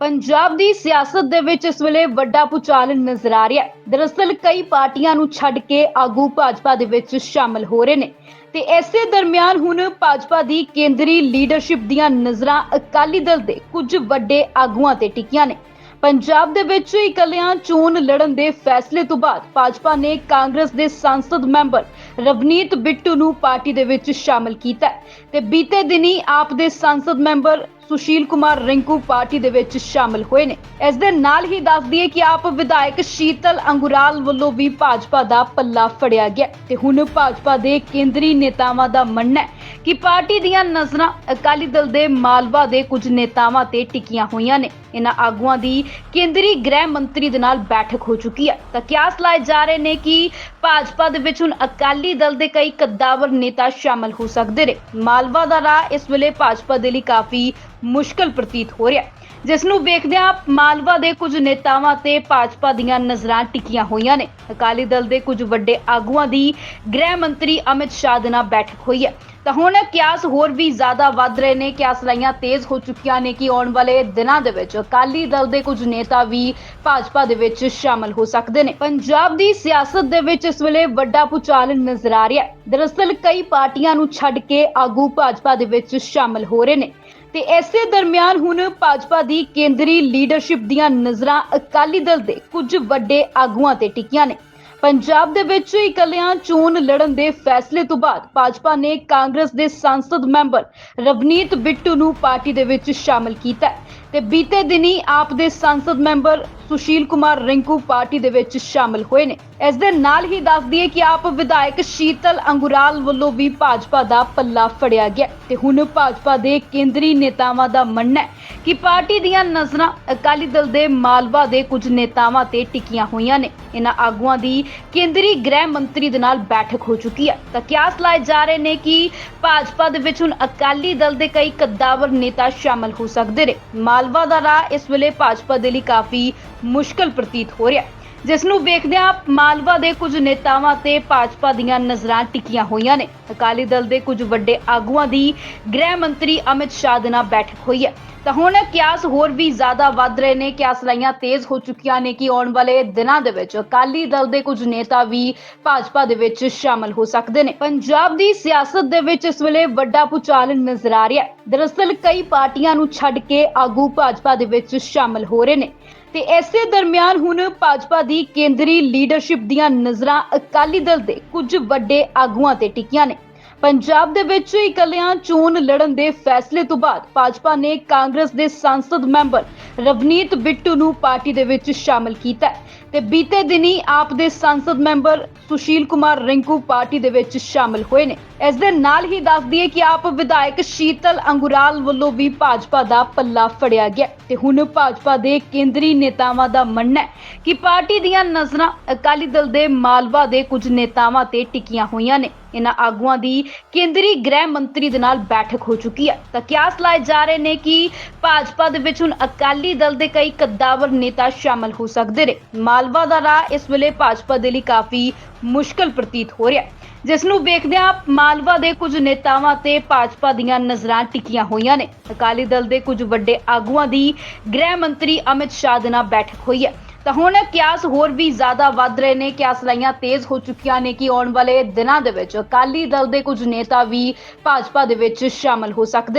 ਪੰਜਾਬ ਦੀ ਸਿਆਸਤ ਦੇ ਵਿੱਚ ਇਸ ਵੇਲੇ ਵੱਡਾ ਪੁਚਾਲ ਨਜ਼ਰ ਆ ਰਿਹਾ ਹੈ। ਦਰਅਸਲ ਕਈ ਪਾਰਟੀਆਂ ਨੂੰ ਛੱਡ ਕੇ ਆਗੂ ਭਾਜਪਾ ਦੇ ਵਿੱਚ ਸ਼ਾਮਲ ਹੋ ਰਹੇ ਨੇ। ਤੇ ਇਸੇ ਦਰਮਿਆਨ ਹੁਣ ਭਾਜਪਾ ਦੀ ਕੇਂਦਰੀ ਲੀਡਰਸ਼ਿਪ ਦੀਆਂ ਨਜ਼ਰਾਂ ਅਕਾਲੀ ਦਲ ਦੇ ਕੁਝ ਵੱਡੇ ਆਗੂਆਂ ਤੇ ਟਿਕੀਆਂ ਨੇ। ਪੰਜਾਬ ਦੇ ਵਿੱਚ ਇਕੱਲਿਆਂ ਚੋਣ ਲੜਨ ਦੇ ਫੈਸਲੇ ਤੋਂ ਬਾਅਦ ਭਾਜਪਾ ਨੇ ਕਾਂਗਰਸ ਦੇ ਸੰਸਦ ਮੈਂਬਰ ਰਵਨੀਤ ਬਿੱਟੂ ਨੂੰ ਪਾਰਟੀ ਦੇ ਵਿੱਚ ਸ਼ਾਮਲ ਕੀਤਾ ਤੇ ਬੀਤੇ ਦਿਨੀ ਆਪ ਦੇ ਸੰਸਦ ਮੈਂਬਰ ਸੁਸ਼ੀਲ ਕੁਮਾਰ ਰਿੰਕੂ ਪਾਰਟੀ ਦੇ ਵਿੱਚ ਸ਼ਾਮਲ ਹੋਏ ਨੇ। ਇਸ ਦੇ ਨਾਲ ਹੀ ਦੱਸ ਦਈਏ ਕਿ ਆਪ ਵਿਧਾਇਕ ਸ਼ੀਤਲ ਅੰਗੁਰਾਲ ਵੱਲੋਂ ਵੀ ਭਾਜਪਾ ਦਾ ਪੱਲਾ ਫੜਿਆ ਗਿਆ ਤੇ ਹੁਣ ਭਾਜਪਾ ਦੇ ਕੇਂਦਰੀ ਨੇਤਾਵਾਂ ਦਾ ਮੰਨਣਾ ਹੈ ਕਿ ਪਾਰਟੀ ਦੀਆਂ ਨਜ਼ਰਾਂ ਅਕਾਲੀ ਦਲ ਦੇ ਮਾਲਵਾ ਦੇ ਕੁਝ ਨੇਤਾਵਾਂ ਤੇ ਟਿਕੀਆਂ ਹੋਈਆਂ ਨੇ। ਇਹਨਾਂ ਆਗੂਆਂ ਦੀ ਕੇਂਦਰੀ ਗ੍ਰਹਿ ਮੰਤਰੀ ਦੇ ਨਾਲ ਬੈਠਕ ਹੋ ਚੁੱਕੀ ਹੈ। ਤਾਂ ਕਿਆਸ ਲਾਏ ਜਾ ਰਹੇ ਨੇ ਕਿ ਭਾਜਪਾ ਦੇ ਵਿੱਚ ਹੁਣ ਅਕਾਲੀ ਦਲ ਦੇ ਕਈ ਕੱਦਾਵਰ ਨੇਤਾ ਸ਼ਾਮਲ ਹੋ ਸਕਦੇ ਨੇ। ਮਾਲਵਾ ਦਾ ਰਾਹ ਇਸ ਵੇਲੇ ਭਾਜਪਾ ਦੇ ਲਈ ਕਾਫੀ ਮੁਸ਼ਕਲ ਪ੍ਰਤੀਤ ਹੋ ਰਿਹਾ ਹੈ। ਜਿਸ ਨੂੰ ਵੇਖਦਿਆਂ ਮਾਲਵਾ ਦੇ ਕੁਝ ਨੇਤਾਵਾਂ ਤੇ ਭਾਜਪਾ ਦੀਆਂ ਨਜ਼ਰਾਂ ਟਿਕੀਆਂ ਹੋਈਆਂ ਨੇ। ਅਕਾਲੀ ਦਲ ਦੇ ਕੁਝ ਵੱਡੇ ਆਗੂਆਂ ਦੀ ਗ੍ਰਹਿ ਮੰਤਰੀ ਅਮਿਤ ਸ਼ਾਹ ਦੇ ਨਾਲ ਬੈਠਕ ਹੋਈ ਹੈ। ਤਾਂ ਹੁਣ ਕਿਆਸ ਹੋਰ ਵੀ ਜ਼ਿਆਦਾ ਵੱਧ ਰਹੇ ਨੇ। ਕਿਆਸ ਲਾਈਆਂ ਤੇਜ਼ ਹੋ ਚੁੱਕੀਆਂ ਨੇ ਕਿ ਆਉਣ ਵਾਲੇ ਦਿਨਾਂ ਦੇ ਵਿੱਚ ਅਕਾਲੀ ਦਲ ਦੇ ਕੁਝ ਨੇਤਾ ਵੀ ਭਾਜਪਾ ਦੇ ਵਿੱਚ ਸ਼ਾਮਲ ਹੋ ਸਕਦੇ ਨੇ। ਪੰਜਾਬ ਦੀ ਸਿਆਸਤ ਦੇ ਵਿੱਚ ਇਸ ਵੇਲੇ ਵੱਡਾ ਪੁਚਾਲ ਨਜ਼ਰ ਆ ਰਿਹਾ ਹੈ। ਦਰਅਸਲ ਕਈ ਪਾਰਟੀਆਂ ਨੂੰ ਛੱਡ ਕੇ ਆਗੂ ਭਾਜਪਾ ਦੇ ਵਿੱਚ ਸ਼ਾਮਲ ਹੋ ਰਹੇ ਨੇ। ਤੇ ਇਸੇ ਦਰਮਿਆਨ ਹੁਣ ਭਾਜਪਾ ਦੀ ਕੇਂਦਰੀ ਲੀਡਰਸ਼ਿਪ ਦੀਆਂ ਨਜ਼ਰਾਂ ਅਕਾਲੀ ਦਲ ਦੇ ਕੁਝ ਵੱਡੇ ਆਗੂਆਂ ਤੇ ਟਿਕੀਆਂ ਨੇ। ਪੰਜਾਬ ਦੇ ਵਿੱਚ ਇਕੱਲਿਆਂ ਚੋਣ ਲੜਨ ਦੇ ਫੈਸਲੇ ਤੋਂ ਬਾਅਦ ਭਾਜਪਾ ਨੇ ਕਾਂਗਰਸ ਦੇ ਸੰਸਦ ਮੈਂਬਰ ਰਵਨੀਤ ਬਿੱਟੂ ਨੂੰ ਪਾਰਟੀ ਦੇ ਵਿੱਚ ਸ਼ਾਮਲ ਕੀਤਾ ਹੈ ਤੇ ਬੀਤੇ ਦਿਨੀ ਆਪ ਦੇ ਸੰਸਦ ਮੈਂਬਰ ਸੁਸ਼ੀਲ ਕੁਮਾਰ ਰਿੰਕੂ ਪਾਰਟੀ ਦੇ ਵਿੱਚ ਸ਼ਾਮਲ ਹੋਏ ਨੇ। ਇਸ ਦੇ ਨਾਲ ਹੀ ਦੱਸ ਦਈਏ ਕਿ ਆਪ ਵਿਧਾਇਕ ਸ਼ੀਤਲ ਅੰਗੁਰਾਲ ਵੱਲੋਂ ਵੀ ਭਾਜਪਾ ਦਾ ਪੱਲਾ ਫੜਿਆ ਗਿਆ ਤੇ ਹੁਣ ਭਾਜਪਾ ਦੇ ਕੇਂਦਰੀ ਨੇਤਾਵਾਂ ਦਾ ਮੰਨਣਾ ਹੈ ਕਿ ਪਾਰਟੀ ਦੀਆਂ ਨਜ਼ਰਾਂ ਅਕਾਲੀ ਦਲ ਦੇ ਮਾਲਵਾ ਦੇ ਕੁਝ ਨੇਤਾਵਾਂ ਤੇ ਟਿਕੀਆਂ ਹੋਈਆਂ ਨੇ। ਇਹਨਾਂ ਆਗੂਆਂ ਦੀ ਕੇਂਦਰੀ ਗ੍ਰਹਿ ਮੰਤਰੀ ਦੇ ਨਾਲ ਬੈਠਕ ਹੋ ਚੁੱਕੀ ਹੈ। ਤਾਂ ਕਿਆਸ ਲਾਏ ਜਾ ਰਹੇ ਨੇ ਕਿ ਭਾਜਪਾ ਦੇ ਵਿੱਚ ਹੁਣ ਅਕਾਲੀ ਦਲ ਦੇ ਕਈ ਕੱਦਾਵਰ ਨੇਤਾ ਸ਼ਾਮਲ ਹੋ ਸਕਦੇ ਨੇ। ਮਾਲਵਾ ਦਾ ਰਾਹ ਇਸ ਵੇਲੇ ਭਾਜਪਾ ਦੇ ਲਈ ਕਾਫੀ ਮੁਸ਼ਕਲ ਪ੍ਰਤੀਤ ਹੋ ਰਿਹਾ ਹੈ। ਜਿਸ ਨੂੰ ਵੇਖਦਿਆਂ ਮਾਲਵਾ ਦੇ ਕੁਝ ਨੇਤਾਵਾਂ ਤੇ ਭਾਜਪਾ ਦੀਆਂ ਨਜ਼ਰਾਂ ਟਿਕੀਆਂ ਹੋਈਆਂ ਨੇ। ਅਕਾਲੀ ਦਲ ਦੇ ਕੁਝ ਵੱਡੇ ਆਗੂਆਂ ਦੀ ਗ੍ਰਹਿ ਮੰਤਰੀ ਅਮਿਤ ਸ਼ਾਹ ਦੇ ਨਾਲ ਬੈਠਕ ਹੋਈ ਹੈ। ਤਾਂ ਹੁਣ ਕਿਆਸ ਹੋਰ ਵੀ ਜ਼ਿਆਦਾ ਵੱਧ ਰਹੇ ਨੇ। ਕਿਆਸ ਲਾਈਆਂ ਤੇਜ਼ ਹੋ ਚੁੱਕੀਆਂ ਨੇ ਕਿ ਆਉਣ ਵਾਲੇ ਦਿਨਾਂ ਦੇ ਵਿੱਚ ਅਕਾਲੀ ਦਲ ਦੇ ਕੁਝ ਨੇਤਾ ਵੀ ਭਾਜਪਾ ਦੇ ਵਿੱਚ ਸ਼ਾਮਲ ਹੋ ਸਕਦੇ ਨੇ। ਪੰਜਾਬ ਦੀ ਸਿਆਸਤ ਦੇ ਵਿੱਚ ਇਸ ਵੇਲੇ ਵੱਡਾ ਪੁਚਾਲ ਨਜ਼ਰ ਆ ਰਿਹਾ ਹੈ। ਦਰਅਸਲ ਕਈ ਪਾਰਟੀਆਂ ਨੂੰ ਛੱਡ ਕੇ ਆਗੂ ਭਾਜਪਾ ਦੇ ਵਿੱਚ ਸ਼ਾਮਲ ਹੋ ਰਹੇ ਨੇ। ਤੇ ਇਸੇ ਦਰਮਿਆਨ ਹੁਣ ਭਾਜਪਾ ਦੀ ਕੇਂਦਰੀ ਲੀਡਰਸ਼ਿਪ ਦੀਆਂ ਨਜ਼ਰਾਂ ਅਕਾਲੀ ਦਲ ਦੇ ਕੁਝ ਵੱਡੇ ਆਗੂਆਂ ਤੇ ਟਿਕੀਆਂ ਨੇ। ਪੰਜਾਬ ਦੇ ਵਿੱਚ ਇਕੱਲਿਆਂ ਚੋਣ ਲੜਨ ਦੇ ਫੈਸਲੇ ਤੋਂ ਬਾਅਦ ਭਾਜਪਾ ਨੇ ਕਾਂਗਰਸ ਦੇ ਸੰਸਦ ਮੈਂਬਰ ਰਵਨੀਤ ਬਿੱਟੂ ਨੂੰ ਪਾਰਟੀ ਦੇ ਵਿੱਚ ਸ਼ਾਮਲ ਕੀਤਾ ਤੇ ਬੀਤੇ ਦਿਨੀ ਆਪ ਦੇ ਸੰਸਦ ਮੈਂਬਰ ਸੁਸ਼ੀਲ ਕੁਮਾਰ ਰਿੰਕੂ ਪਾਰਟੀ ਦੇ ਵਿੱਚ ਸ਼ਾਮਲ ਹੋਏ ਨੇ। ਇਸ ਦੇ ਨਾਲ ਹੀ ਦੱਸ ਦਈਏ ਕਿ ਆਪ ਵਿਧਾਇਕ ਸ਼ੀਤਲ ਅੰਗੁਰਾਲ ਵੱਲੋਂ ਵੀ ਭਾਜਪਾ ਦਾ ਪੱਲਾ ਫੜਿਆ ਗਿਆ ਤੇ ਹੁਣ ਭਾਜਪਾ ਦੇ ਕੇਂਦਰੀ ਨੇਤਾਵਾਂ ਦਾ ਮੰਨਣਾ ਹੈ ਕਿ ਪਾਰਟੀ ਦੀਆਂ ਨਜ਼ਰਾਂ ਅਕਾਲੀ ਦਲ ਦੇ ਮਾਲਵਾ ਦੇ ਕੁਝ ਨੇਤਾਵਾਂ ਤੇ ਟਿਕੀਆਂ ਹੋਈਆਂ ਨੇ। ਇਹਨਾਂ ਆਗੂਆਂ ਦੀ ਕੇਂਦਰੀ ਗ੍ਰਹਿ ਮੰਤਰੀ ਦੇ ਨਾਲ ਬੈਠਕ ਹੋ ਚੁੱਕੀ ਹੈ। ਤਾਂ ਕਿਆਸ ਲਾਏ ਜਾ ਰਹੇ ਨੇ ਕਿ ਭਾਜਪਾ ਦੇ ਵਿੱਚ ਹੁਣ ਅਕਾਲੀ ਦਲ ਦੇ ਕਈ ਕੱਦਾਵਰ ਨੇਤਾ ਸ਼ਾਮਲ ਹੋ ਸਕਦੇ ਨੇ। ਮਾਲਵਾ ਦਾ ਰਾਹ ਇਸ ਵੇਲੇ ਭਾਜਪਾ ਦੇ ਲਈ ਕਾਫੀ ਮੁਸ਼ਕਲ ਪ੍ਰਤੀਤ ਹੋ ਰਿਹਾ ਹੈ। ਜਿਸ ਨੂੰ ਵੇਖਦਿਆਂ ਮਾਲਵਾ ਦੇ ਕੁਝ ਨੇਤਾਵਾਂ ਤੇ ਭਾਜਪਾ ਦੀਆਂ ਨਜ਼ਰਾਂ ਟਿਕੀਆਂ ਹੋਈਆਂ ਨੇ। ਅਕਾਲੀ ਦਲ ਦੇ ਕੁਝ ਵੱਡੇ ਆਗੂਆਂ ਦੀ ਗ੍ਰਹਿ ਮੰਤਰੀ ਅਮਿਤ ਸ਼ਾਹ ਦੇ ਨਾਲ ਬੈਠਕ ਹੋਈ ਹੈ। ਤਾਂ ਹੁਣ ਕਿਆਸ ਹੋਰ ਵੀ ਜ਼ਿਆਦਾ ਵੱਧ ਰਹੇ ਨੇ। ਕਿਆਸ ਲਾਈਆਂ ਤੇਜ਼ ਹੋ ਚੁੱਕੀਆਂ ਨੇ ਕਿ ਆਉਣ ਵਾਲੇ ਦਿਨਾਂ ਦੇ ਵਿੱਚ ਅਕਾਲੀ ਦਲ ਦੇ ਕੁਝ ਨੇਤਾ ਵੀ ਭਾਜਪਾ ਦੇ ਵਿੱਚ ਸ਼ਾਮਲ ਹੋ ਸਕਦੇ